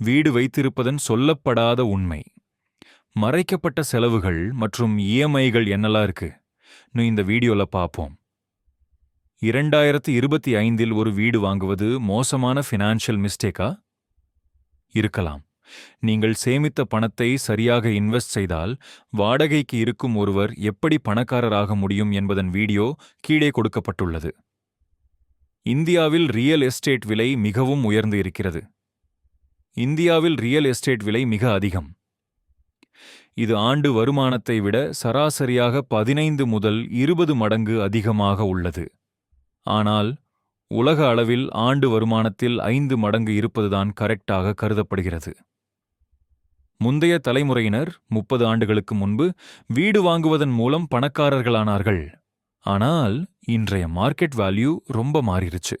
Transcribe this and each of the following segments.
வீடு வைத்திருப்பதன் சொல்லப்படாத உண்மை. மறைக்கப்பட்ட செலவுகள் மற்றும் இஎம்ஐகள் என்னெல்லாம் இருக்கு? இன்னும் இந்த வீடியோல பார்ப்போம் இரண்டாயிரத்து இருபத்தி ஐந்தில் ஒரு வீடு வாங்குவது மோசமான ஃபினான்ஷியல் மிஸ்டேக்கா இருக்கலாம். நீங்கள் சேமித்த பணத்தை சரியாக இன்வெஸ்ட் செய்தால் வாடகைக்கு இருக்கும் ஒருவர் எப்படி பணக்காரராக முடியும் என்பதன் வீடியோ கீழே கொடுக்கப்பட்டுள்ளது. இந்தியாவில் ரியல் எஸ்டேட் விலை மிகவும் உயர்ந்து இருக்கிறது. இந்தியாவில் ரியல் எஸ்டேட் விலை மிக அதிகம். இது ஆண்டு வருமானத்தை விட சராசரியாக பதினைந்து முதல் இருபது மடங்கு அதிகமாக உள்ளது. ஆனால் உலக அளவில் ஆண்டு வருமானத்தில் ஐந்து மடங்கு இருப்பதுதான் கரெக்டாக கருதப்படுகிறது. முந்தைய தலைமுறையினர் முப்பது ஆண்டுகளுக்கு முன்பு வீடு வாங்குவதன் மூலம் பணக்காரர்களானார்கள். ஆனால் இன்றைய மார்க்கெட் வேல்யூ ரொம்ப மாறிடுச்சு.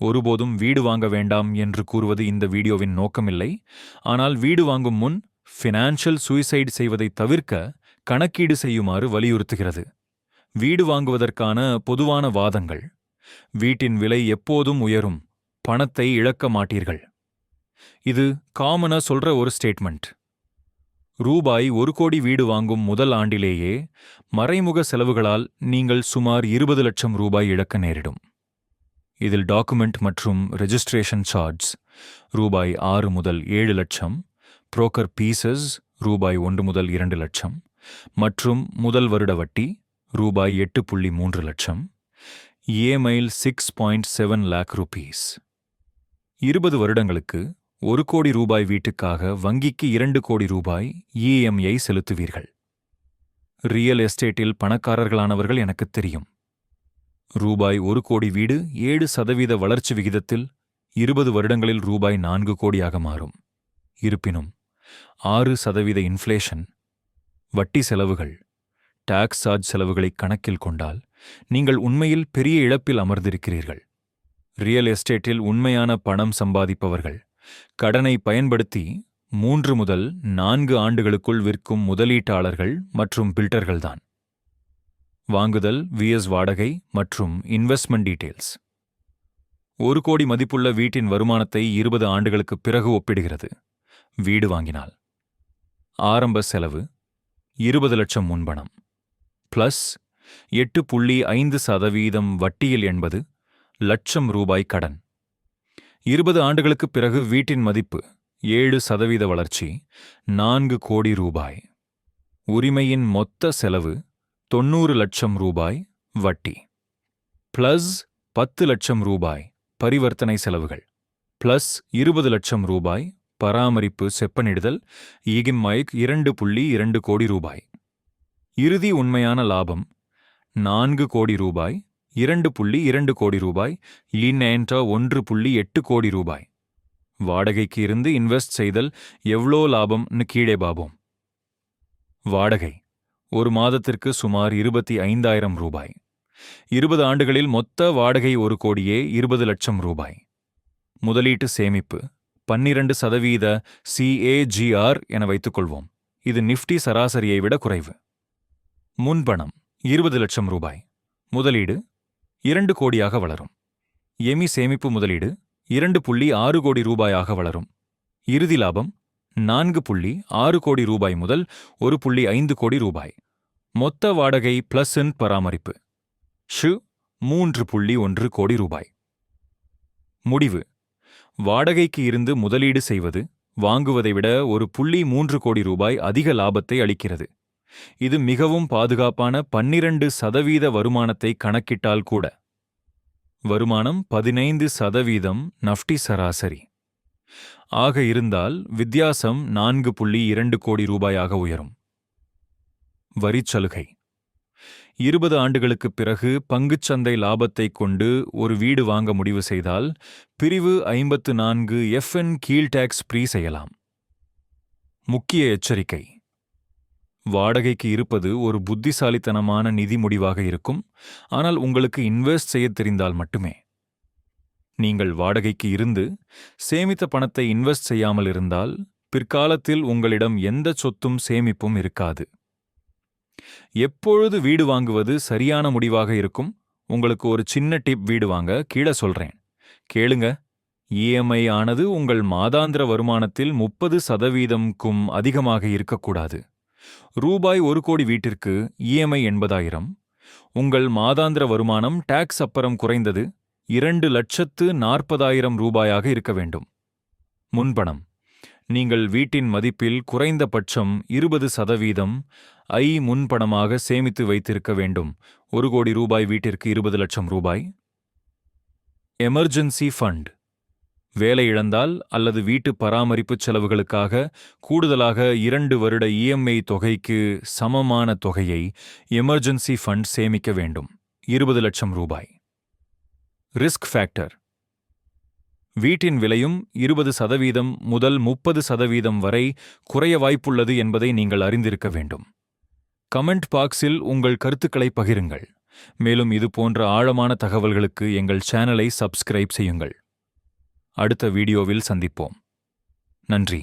ஒருபோதும் வீடு வாங்க வேண்டாம் என்று கூறுவது இந்த வீடியோவின் நோக்கமில்லை. ஆனால் வீடு வாங்கும் முன் ஃபினான்ஷியல் சூசைடு செய்வதை தவிர்க்க கணக்கீடு செய்யுமாறு வலியுறுத்துகிறது. வீடு வாங்குவதற்கான பொதுவான வாதங்கள். வீட்டின் விலை எப்போதும் உயரும். பணத்தை இழக்க மாட்டீர்கள். இது காமனா சொல்ற ஒரு ஸ்டேட்மெண்ட் ரூபாய் ஒரு கோடி வீடு வாங்கும் முதல் ஆண்டிலேயே மறைமுக செலவுகளால் நீங்கள் சுமார் இருபது லட்சம் ரூபாய் இழக்க நேரிடும். இதில் டாக்குமெண்ட் மற்றும் ரெஜிஸ்ட்ரேஷன் சார்ஜ் ரூபாய் ஆறு முதல் ஏழு லட்சம் புரோக்கர் பீசஸ் ரூபாய் ஒன்று முதல் இரண்டு லட்சம் மற்றும் முதல் வருட வட்டி ரூபாய் எட்டு புள்ளி மூன்று லட்சம் ஏமைல் six point seven lakh rupees. இருபது வருடங்களுக்கு ஒரு கோடி ரூபாய் வீட்டுக்காக வங்கிக்கு இரண்டு கோடி ரூபாய் இஎம்ஐ செலுத்துவீர்கள். ரியல் எஸ்டேட்டில் பணக்காரர்களானவர்கள் எனக்குத் தெரியும். ரூபாய் ஒரு கோடி வீடு ஏழு சதவீத வளர்ச்சி விகிதத்தில் இருபது வருடங்களில் ரூபாய் நான்கு கோடியாக மாறும். இருப்பினும் ஆறு சதவீத இன்ஃப்ளேஷன் வட்டி செலவுகள் டாக்ஸ் சார்ஜ் செலவுகளை கணக்கில் கொண்டால் நீங்கள் உண்மையில் பெரிய இழப்பில் அமர்ந்திருக்கிறீர்கள். ரியல் எஸ்டேட்டில் உண்மையான பணம் சம்பாதிப்பவர்கள் கடனை பயன்படுத்தி மூன்று முதல் நான்கு ஆண்டுகளுக்குள் விற்கும் முதலீட்டாளர்கள் மற்றும் பில்டர்கள்தான். வாங்குதல் விஎஸ் வாடகை மற்றும் இன்வெஸ்ட்மெண்ட் டீட்டெயில்ஸ் ஒரு கோடி மதிப்புள்ள வீட்டின் வருமானத்தை இருபது ஆண்டுகளுக்கு பிறகு ஒப்பிடுகிறது. வீடு வாங்கினால். ஆரம்ப செலவு இருபது லட்சம் முன்பணம். பிளஸ் எட்டு புள்ளி ஐந்து சதவீதம் வட்டியில் என்பது லட்சம் ரூபாய் கடன். இருபது ஆண்டுகளுக்கு பிறகு வீட்டின் மதிப்பு ஏழு சதவீத வளர்ச்சி நான்கு கோடி ரூபாய். உரிமையின் மொத்த செலவு தொண்ணூறு லட்சம் ரூபாய் வட்டி. பிளஸ் பத்து லட்சம் ரூபாய் பரிவர்த்தனை செலவுகள். பிளஸ் இருபது லட்சம் ரூபாய் பராமரிப்பு செப்பனிடுதல். ஈகிம்மைக் இரண்டு புள்ளி இரண்டு கோடி ரூபாய். இறுதி உண்மையான லாபம் நான்கு கோடி ரூபாய் இரண்டு புள்ளி இரண்டு கோடி ரூபாய் லீனேன்டா ஒன்று புள்ளி எட்டு கோடி ரூபாய். வாடகைக்கு இருந்து இன்வெஸ்ட் செய்தல் எவ்வளோ லாபம்னு கீழே பாபோம். வாடகை ஒரு மாதத்திற்கு சுமார் இருபத்தி ஐந்தாயிரம் ரூபாய். இருபது ஆண்டுகளில் மொத்த வாடகை ஒரு கோடியே இருபது லட்சம் ரூபாய். முதலீட்டு சேமிப்பு பன்னிரண்டு சதவீத சிஏஜிஆர் என வைத்துக்கொள்வோம். இது நிஃப்டி சராசரியை விட குறைவு. முன்பணம் இருபது லட்சம் ரூபாய். முதலீடு இரண்டு கோடியாக வளரும். எமி சேமிப்பு முதலீடு இரண்டு புள்ளி ஆறு கோடி ரூபாயாக வளரும். இறுதி லாபம் நான்கு புள்ளி ஆறு கோடி ரூபாய் முதல் ஒரு புள்ளி ஐந்து கோடி ரூபாய். மொத்த வாடகை பிளஸ் இன் பராமரிப்பு. ஷு மூன்று புள்ளி ஒன்று கோடி ரூபாய். முடிவு. வாடகைக்கு இருந்து முதலீடு செய்வது வாங்குவதை விட ஒரு புள்ளி மூன்று கோடி ரூபாய் அதிக லாபத்தை அளிக்கிறது. இது மிகவும் பாதுகாப்பான பன்னிரண்டு சதவீத வருமானத்தை கணக்கிட்டால் கூட. வருமானம் பதினைந்து சதவீதம் நஃப்டி சராசரி. ஆக இருந்தால் வித்தியாசம் நான்கு புள்ளி இரண்டு கோடி ரூபாயாக உயரும். வரிச் சலுகை. இருபது ஆண்டுகளுக்குப் பிறகு பங்குச்சந்தை லாபத்தைக் கொண்டு ஒரு வீடு வாங்க முடிவு செய்தால் பிரிவு ஐம்பத்து நான்கு எஃப்என் கீழ் டேக்ஸ் ப்ரீ செய்யலாம். முக்கிய எச்சரிக்கை. வாடகைக்கு இருப்பது ஒரு புத்திசாலித்தனமான நிதி முடிவாக இருக்கும். ஆனால் உங்களுக்கு இன்வெஸ்ட் செய்யத் தெரிந்தால் மட்டுமே. நீங்கள் வாடகைக்கு இருந்து சேமித்த பணத்தை இன்வெஸ்ட் செய்யாமல் இருந்தால் பிற்காலத்தில் உங்களிடம் எந்த சொத்தும் சேமிப்பும் இருக்காது. எப்பொழுது வீடு வாங்குவது சரியான முடிவாக இருக்கும்? உங்களுக்கு ஒரு சின்ன டிப் வீடு வாங்க கீழே சொல்றேன். கேளுங்க. இஎம்ஐ ஆனது உங்கள் மாதாந்திர வருமானத்தில் முப்பது சதவீதம்க்கும் அதிகமாக இருக்கக்கூடாது. ரூபாய் ஒரு கோடி வீட்டிற்கு இஎம்ஐ எண்பதாயிரம். உங்கள் மாதாந்திர வருமானம் டாக்ஸ் அப்புறம் குறைந்தது. இரண்டு லட்சத்து நாற்பதாயிரம் ரூபாயாக இருக்க வேண்டும். முன்பணம். நீங்கள் வீட்டின் மதிப்பில் குறைந்தபட்சம் இருபது சதவீதம் ஐ முன்பணமாக சேமித்து வைத்திருக்க வேண்டும். ஒரு கோடி ரூபாய் வீட்டிற்கு இருபது லட்சம் ரூபாய். Emergency fund. வேலை இழந்தால் அல்லது வீட்டு பராமரிப்பு செலவுகளுக்காக கூடுதலாக இரண்டு வருட இஎம்ஐ தொகைக்கு சமமான தொகையை எமர்ஜென்சி ஃபண்ட் சேமிக்க வேண்டும். இருபது லட்சம் ரூபாய். ரிஸ்க் ஃபேக்டர் வீட்டின் விலையும் இருபது சதவீதம் முதல் முப்பது சதவீதம் வரை குறைய வாய்ப்புள்ளது என்பதை நீங்கள் அறிந்திருக்க வேண்டும். கமெண்ட் பாக்ஸில் உங்கள் கருத்துக்களை பகிருங்கள். மேலும் இது போன்ற ஆழமான தகவல்களுக்கு எங்கள் சேனலை சப்ஸ்கிரைப் செய்யுங்கள். அடுத்த வீடியோவில் சந்திப்போம். நன்றி.